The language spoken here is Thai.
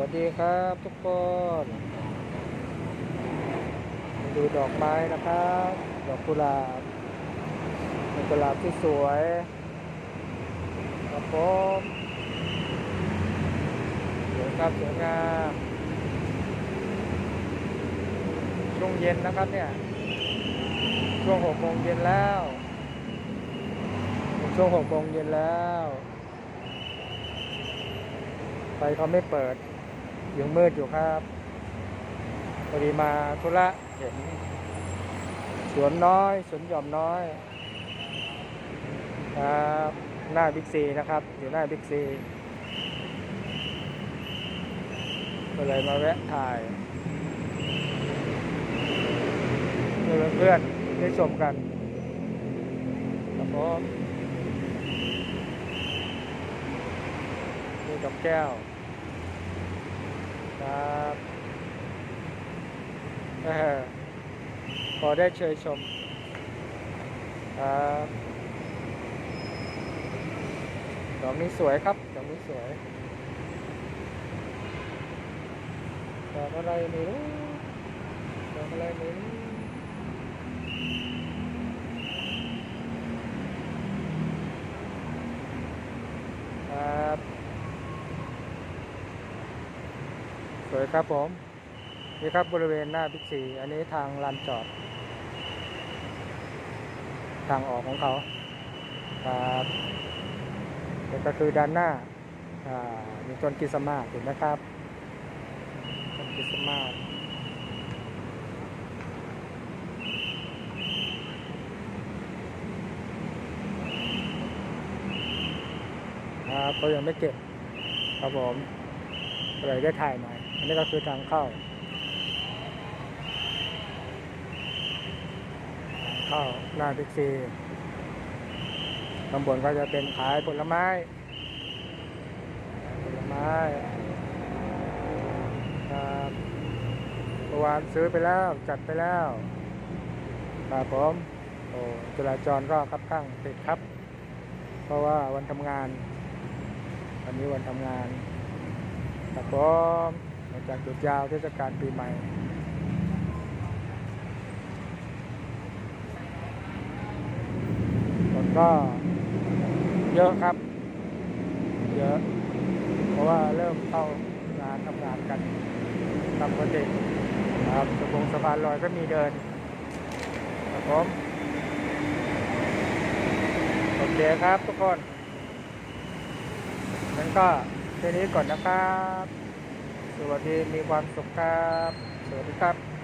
วัสดีครับทุกคน ดูดอกไม้นะครับ ดอกกุหลาบดอกกุหลาบที่สวยครับผมสวยครับสวยงามช่วงเย็นนะครับเนี่ย ช่วงหกโมงเย็นแล้วช่วงหกโมงเย็นแล้ว ไฟเขาไม่เปิด ยังมืดอยู่ครับพอดีมาธุระเห็นสวนน้อยสวนหย่อมน้อยครับหน้าบิ๊กซีนะครับ อยู่หน้าบิ๊กซีก็เลยมาแวะถ่ายให้เพื่อนได้ชมกันครับผมนี่กับแก้ว ครับพอได้เชยชม ครับดอกนี้สวยครับดอกนี้สวยดอกอะไรไม่รู้ดอกอะไรไม่รู้ครับ สวยครับผมนี่ครับบริเวณหน้าบิ๊กซีอันนี้ทางลานจอด ทางออกของเขาครับนี่ก็คือด้านหน้ามีต้นคริสมาเห็นไหมครับต้นคริสมาครับเขายังไม่เก็บครับผม เลยได้ถ่ายหน่อย อันนี้ก็คือทางเข้าทางเข้าหน้าบิ๊กซีข้างบนก็จะเป็นขายผลไม้ผลไม้ครับเมื่อวานซื้อไปแล้วจัดไปแล้วครับผมโอ้จราจรก็ครับข้างติดครับ เพราะว่าวันทำงาน วันนี้วันทำงาน ครับผมหลังจากหยุดยาวเทศกาลปีใหม่คนก็เยอะครับ เยอะ เพราะว่าเริ่มเข้างานทำงานกันตามปกติครับสะพงสะพานลอยก็มีเดินครับผมโอเคครับทุกคนงั้นก็ แค่นี้ก่อนนะครับ สวัสดีมีความสุขครับ สวัสดีครับ